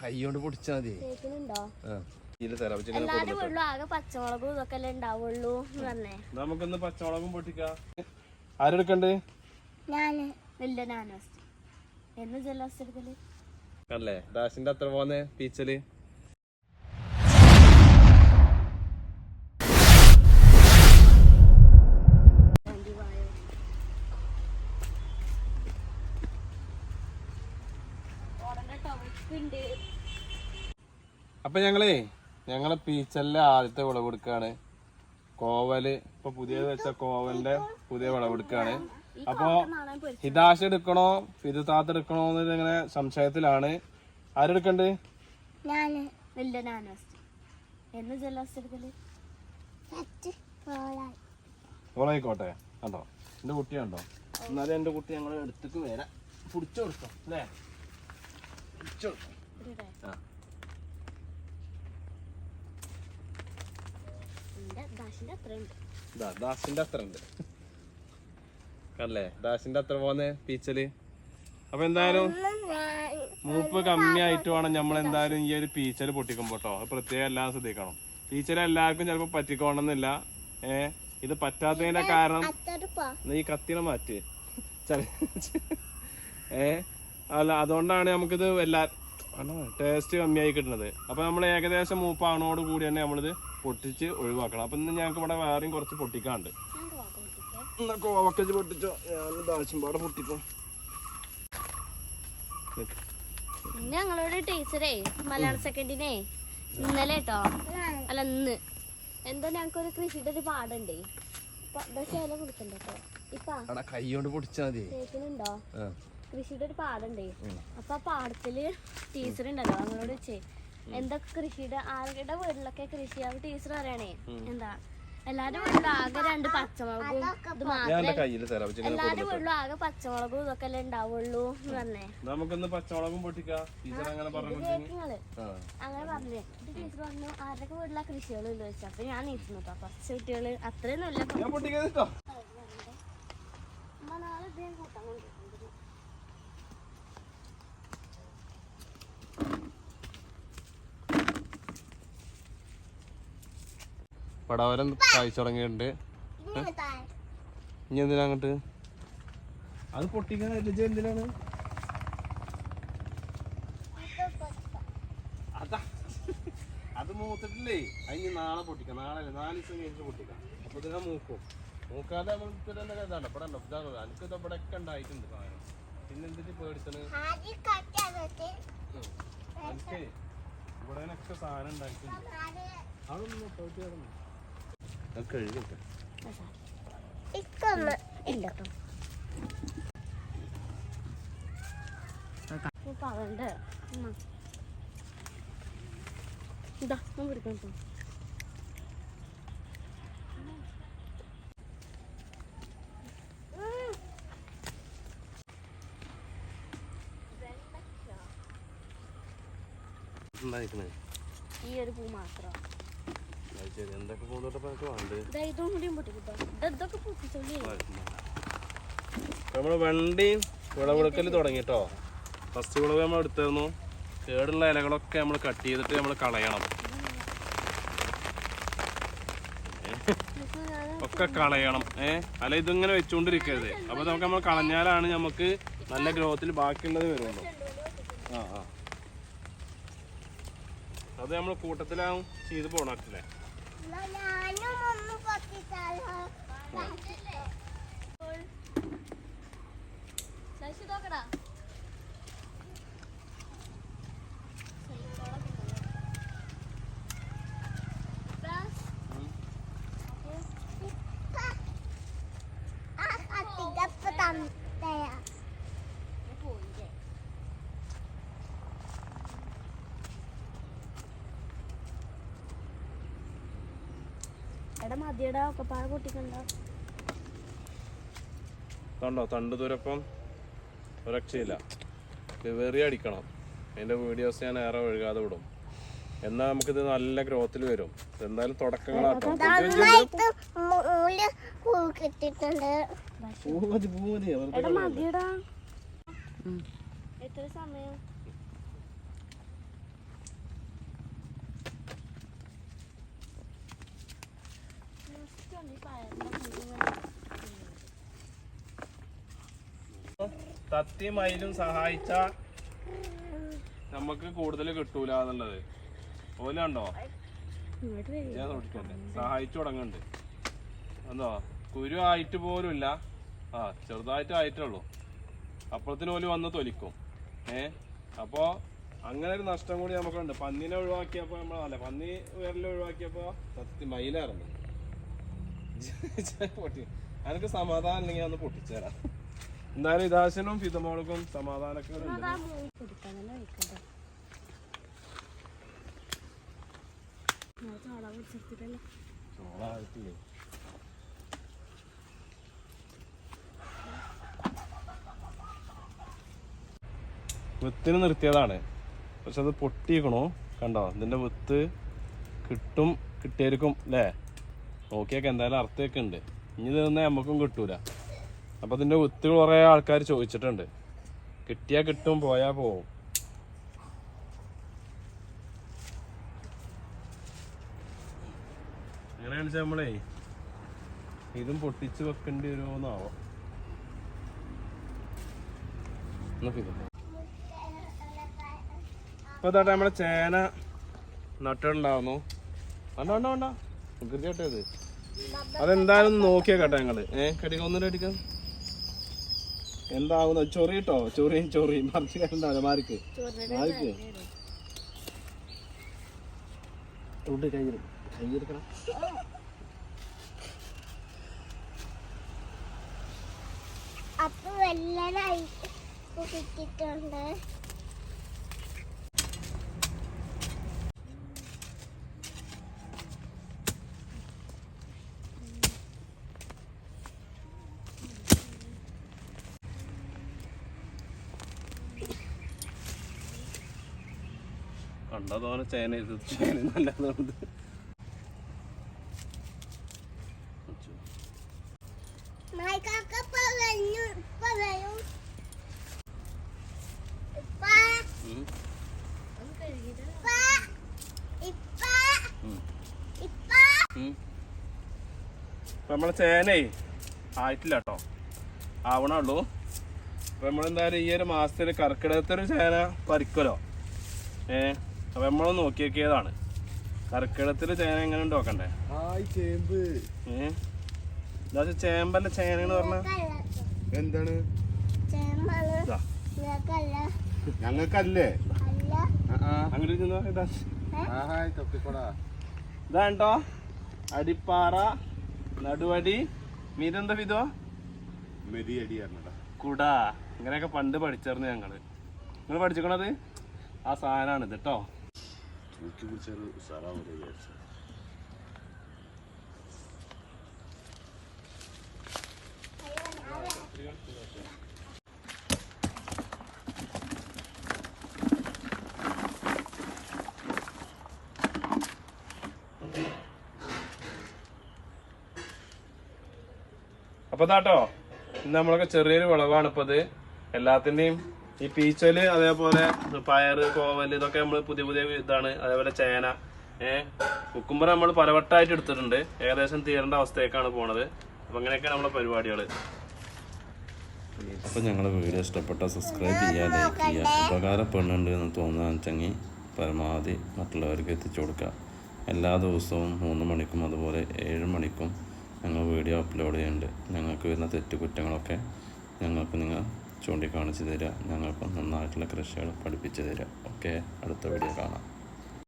കൈ കൊണ്ട് പൊടിച്ചാ മതി. പച്ചമുളകും ഇതൊക്കെ അല്ലേ ഉണ്ടാവുള്ളൂ നമുക്കൊന്ന് പച്ചമുളകും പൊട്ടിക്കാം. ആരെടുക്കണ്ടേ? എന്ന് ജലാസ് എടുക്കൽ? അല്ലേ? ദാസിന്റെ അത്ര പോന്നെ പീച്ചൽ? അപ്പൊ ഞങ്ങളേ ഞങ്ങളെ പീച്ചലിലെ ആദ്യത്തെ വിളവെടുക്കാണ്. കോവൽ ഇപ്പൊ പുതിയ വെച്ച കോവലിന്റെ പുതിയ വിളവെടുക്കാണ്. അപ്പൊ ഹിതാശ എടുക്കണോ ഫിദു താത്ത എടുക്കണോ എന്ന് ഇങ്ങനെ സംശയത്തിലാണ്. ആരെടുക്കണ്ട് ഓളായിക്കോട്ടെ കണ്ടോ? എന്റെ കുട്ടി കണ്ടോ? എന്നാലും എന്റെ കുട്ടി ഞങ്ങൾ എടുത്തേക്ക് വരാം. പിടിച്ചു കൊടുക്കാം അല്ലേ? പിടിച്ചു കൊടുക്കാം ആ. ദാസിന്റെ അത്ര ഉണ്ട് കണ്ടല്ലേ? ദാസിന്റെ അത്ര പോന്നെ പീച്ചൽ. അപ്പൊ എന്തായാലും മൂപ്പ് കമ്മിയായിട്ട് വേണം നമ്മൾ എന്തായാലും ഈ ഒരു പീച്ചൽ പൊട്ടിക്കുമ്പോ കേട്ടോ പ്രത്യേകം എല്ലാം ശ്രദ്ധിക്കണം. പീച്ചൽ എല്ലാവർക്കും ചിലപ്പോ പറ്റിക്കോണമെന്നില്ല ഏ ഇത് പറ്റാത്തതിന്റെ കാരണം നീ കത്തിനെ മാറ്റി. ഏ അല്ല അതുകൊണ്ടാണ് നമുക്കിത് എല്ലാ ടേസ്റ്റ് കമ്മിയായി കിട്ടുന്നത്. അപ്പൊ നമ്മൾ ഏകദേശം മൂപ്പാണോട് കൂടി തന്നെ നമ്മളിത് പൊട്ടിച്ച് ഒഴിവാക്കണം. അപ്പൊ ഇന്ന് ഞങ്ങൾക്ക് ഇവിടെ വേറെയും കുറച്ച് പൊട്ടിക്കാണ്ട് എന്നാ കോവക്കച്ച് പൊട്ടിച്ചോ. ഞാൻ പൊട്ടിക്കോ? ഞങ്ങളോട് ടീച്ചറേ മലയാള സെക്കൻഡിനെ ഇന്നലെ കേട്ടോ അല്ല ഇന്ന്. എന്താ ഞങ്ങൾക്ക് ഒരു കൃഷിയുടെ ഒരു പാടുണ്ടേ. ശേല കൊടുക്കണ്ട കേട്ടോ ഇപ്പൊ കൈ കൊണ്ട് പൊടിച്ചാ മതി. കേൾക്കുന്നുണ്ടോ കൃഷിയുടെ ഒരു പാടുണ്ടേ. അപ്പൊ ആ പാടത്തിൽ ടീച്ചർ ഉണ്ടല്ലോ ഞങ്ങളോട് വെച്ചേ എന്താ കൃഷിയുടെ ആരുടെ വീട്ടിലൊക്കെ കൃഷി അപ്പൊ ടീച്ചർ പറയണേ എന്താ എല്ലാരും വീട്ടിലും ആകെ രണ്ട് പച്ചമുളകും ഇത് ഞാൻ മാത്രമേ എല്ലാരും വീട്ടിലും ആകെ പച്ചമുളകും ഇതൊക്കെ അല്ലേ ഉണ്ടാവുള്ളൂ പറഞ്ഞേ നമുക്കൊന്ന് പച്ചമുളകും പൊട്ടിക്കാം ടീച്ചർ അങ്ങനെ പറഞ്ഞു അങ്ങനെ പറഞ്ഞേ ടീച്ചർ പറഞ്ഞു ആരൊക്കെ വീട്ടിലാ കൃഷികളും ഇല്ല വെച്ചാ അപ്പൊ ഞാൻ നീക്കുന്നു കേട്ടോ കുറച്ച് കുട്ടികൾ അത്രയൊന്നും ഇല്ല ഞാൻ പൊട്ടിക്കാ അമ്മ നാളെ ഇത് കൂട്ടാൻ കൊണ്ടുവരും പടവരം കായ്ച്ചു തുടങ്ങിയിട്ടുണ്ട്. ഇനി എന്തിനാ അങ്ങോട്ട്? അത് പൊട്ടിക്കാൻ എന്തിനാണ്? അതാ അത്. മൂത്തിട്ടില്ലേ? അതിന് നാളെ പൊട്ടിക്കാം. നാളെ അല്ല നാല് ദിവസം കഴിഞ്ഞിട്ട് പൊട്ടിക്കാം. അപ്പൊ ഇതിനെ മൂക്കും. മൂക്കാതെ നമ്മൾ ഇതാണ് ഇതാണ് ഇവിടെ ഉണ്ടോ? ഇതാണ് എനിക്ക് ഇത് ഇവിടെ ഒക്കെ ഉണ്ടായിട്ടുണ്ട് സാധനം. പിന്നെ എന്തിട്ട് പേടിച്ചത്? എനിക്ക് ഇവിടെ ഒക്കെ സാധനം ഉണ്ടായിട്ടുണ്ട്. അതൊന്നും തോറ്റി ഇല്ല. പറയണ്ടേ. ഇതാ ഈ ഒരു പൂ മാത്രം. ശരി എന്തൊക്കെ കൊണ്ടുപോട്ടപ്പോ എനിക്ക് വേണ്ടത്? ഇതാ പൊട്ടിക്കിട്ടോ. ഇതൊക്കെ പൊട്ടിച്ചോളി. നമ്മൾ വണ്ടിയും വിളവെടുക്കൽ തുടങ്ങിട്ടോ. ഫസ്റ്റ് വിളവ് നമ്മൾ എടുത്തിരുന്നു. കേടുള്ള ഇലകളൊക്കെ നമ്മൾ കട്ട് ചെയ്തിട്ട് നമ്മൾ കളയണം. ഒക്കെ കളയണം. ഏ? അല്ല ഇതിങ്ങനെ വെച്ചുകൊണ്ടിരിക്കരുത് അപ്പൊ നമുക്ക് നമ്മൾ കളഞ്ഞാലാണ് നമുക്ക് നല്ല ഗ്രോത്തിൽ ബാക്കിയുള്ളത് വരുള്ളൂ. ആ ആ. അത് നമ്മൾ കൂട്ടത്തിലാവും ചെയ്ത് പോണല്ലേ ശശി നോക്കടാ എടാ മതിയടാ ഒക്കെ പാഴ പൊട്ടിക്കണ്ട. കണ്ടോ തണ്ട് തുരപ്പം രക്ഷയില്ല വെറി അടിക്കണം. അതിന്റെ വീഡിയോസ് ഞാൻ ഏറെ ഒഴുകാതെ വിടും. എന്നാൽ നമുക്കിത് നല്ല ഗ്രോത്തിൽ വരും. എന്തായാലും തുടക്കങ്ങളാട്ടോ. മതിയടാ. എത്ര സമയം? സത്യം അതിലും സഹായിച്ച നമുക്ക് കൂടുതൽ കിട്ടൂല എന്നുള്ളത്. ഓലുണ്ടോ ഞാൻ സഹായിച്ചു തുടങ്ങുന്നുണ്ട് എന്തോ കുരു ആയിട്ട് പോലും ഇല്ല. ആ ചെറുതായിട്ട് ആയിട്ടുള്ളൂ അപ്പുറത്തിന് ഓൽ വന്ന് തൊലിക്കും. ഏ? അപ്പോൾ അങ്ങനെ ഒരു നഷ്ടം കൂടി നമുക്കുണ്ട്. പന്നിനെ ഒഴിവാക്കിയപ്പോൾ നമ്മൾ അല്ല? പന്നി വിരലൊഴിവാക്കിയപ്പോ ഒഴിവാക്കിയപ്പോൾ സത്യം മയിലായിരുന്നു പൊട്ടി എനിക്ക് സമാധാനം ഇല്ലെങ്കിൽ ഒന്ന് പൊട്ടിച്ചേരാം. എന്തായാലും ഇതാശനും ഫിതമോൾക്കും സമാധാനക്കേടുണ്ട് ചോളായിട്ടില്ലേ വിത്തിന് നിർത്തിയതാണ്. പക്ഷെ അത് പൊട്ടിയിക്കണോ. കണ്ടോ? ഇതിന്റെ വിത്ത് കിട്ടും കിട്ടിയിരിക്കും അല്ലേ നോക്കിയൊക്കെ എന്തായാലും അർത്ഥമൊക്കെ ഉണ്ട് ഇനി തന്നെ നമുക്കും കിട്ടൂല. അപ്പൊ അതിന്റെ ഒത്തിരി കുറെ ആൾക്കാർ ചോദിച്ചിട്ടുണ്ട്. കിട്ടിയാ കിട്ടും പോയാ പോവും. അങ്ങനെയാണ് വെച്ചാൽ നമ്മളേ ഇതും പൊട്ടിച്ച് വെക്കേണ്ടി വരുമോന്നാവോ ഇപ്പൊ നമ്മളെ ചേന നട്ടുണ്ടാവുന്നു വേണ്ട വേണ്ട വേണ്ട. വികൃതിയാട്ടെ ഇത്. അതെന്തായാലും നോക്കിയാ കേട്ടോ ഞങ്ങൾ. ഏഹ് കടിക്ക ഒന്നും അടിക്കാം. എന്താവുന്ന ചൊറിയിട്ടോ ചൊറിയും ചൊറിയും മറിച്ച് കണ്ടാവില്ല മാറിക്ക്. മാറിക്ക്. ഉണ്ട് കയ്യിൽ കയ്യെടുക്കണം അപ്പൊ വെള്ളനായി കിട്ടിയിട്ടുണ്ട് കണ്ടാ തോന്നെ ചേന ഇത് ചേന നല്ലതുകൊണ്ട് നായിക്കാക്ക ഇപ്പൊ വന്നു ഇപ്പൊ വരും ഇപ്പ ഇപ്പ ചേന അപ്പൊ നമ്മളെ ചേനേ ആയിട്ടില്ല കേട്ടോ ആവണുള്ളൂ. അപ്പൊ നമ്മളെന്തായാലും ഈ ഒരു മാസത്തിൽ കർക്കിടകത്തൊരു ചേന പറിക്കലോ? ഏ? അപ്പൊ നമ്മൾ നോക്കിയൊക്കെയതാണ് കർക്കിടത്തിൽ ചേന എങ്ങനെ ഉണ്ടോക്കണ്ടേ? ചേമ്പ്. ഏഹ് ചേമ്പല്ല ചേന എന്ന് പറഞ്ഞ? എന്താണ്? ഞങ്ങൾക്കല്ലേ. അല്ല. അങ്ങനെ ഇരുന്നോ, ഇതാ. ഹായ് തൊപ്പിക്കോടാ. ഇതാ കേട്ടോ അടിപ്പാറ നടുവടി മീതെന്താ വിധോ? മെതിയടി കുട. ഇങ്ങനെയൊക്കെ പണ്ട് പഠിച്ചിരുന്നു ഞങ്ങൾ. നിങ്ങൾ പഠിച്ചിക്കണത് ആ സാധനമാണ് ഇത് കേട്ടോ തൂക്കി പിടിച്ചൊരു ഉസാറാവുന്നത് വിചാരിച്ചു അപ്പൊ താട്ടോ ഇന്ന് നമ്മളൊക്കെ ചെറിയൊരു വിളവാണ് ഇപ്പൊ ഇത് എല്ലാത്തിന്റെയും ഈ പീച്ചൽ അതേപോലെ പയർ കോവൽ ഇതൊക്കെ നമ്മൾ പുതിയ പുതിയ ഇതാണ്. അതേപോലെ ചേന ഏഹ് കുക്കുമ്പർ നമ്മൾ പലവട്ടായിട്ട് എടുത്തിട്ടുണ്ട്. ഏകദേശം തീരേണ്ട അവസ്ഥയൊക്കെയാണ് പോണത്. അപ്പൊ അങ്ങനെയൊക്കെയാണ് നമ്മുടെ പരിപാടികൾ. അപ്പൊ ഞങ്ങളുടെ വീഡിയോ ഇഷ്ടപ്പെട്ട സബ്സ്ക്രൈബ് ചെയ്യുക ലൈക്ക് ചെയ്യുക. ഉപകാരപ്പെടുന്നുണ്ട് എന്ന് തോന്നുന്ന ചങ്ങി പരമാവധി മറ്റുള്ളവർക്ക് എത്തിച്ചു കൊടുക്കുക. എല്ലാ ദിവസവും മൂന്ന് മണിക്കും അതുപോലെ ഏഴ് മണിക്കും ഞങ്ങൾ വീഡിയോ അപ്ലോഡ് ചെയ്യുന്നുണ്ട്. ഞങ്ങൾക്ക് വരുന്ന തെറ്റുകുറ്റങ്ങളൊക്കെ ഞങ്ങൾക്ക് നിങ്ങൾ ചൂണ്ടിക്കാണിച്ച് തരിക ഞങ്ങൾക്ക് നന്നായിട്ടുള്ള കൃഷികൾ പഠിപ്പിച്ച് തരിക ഓക്കെ? അടുത്ത വീഡിയോ കാണാം.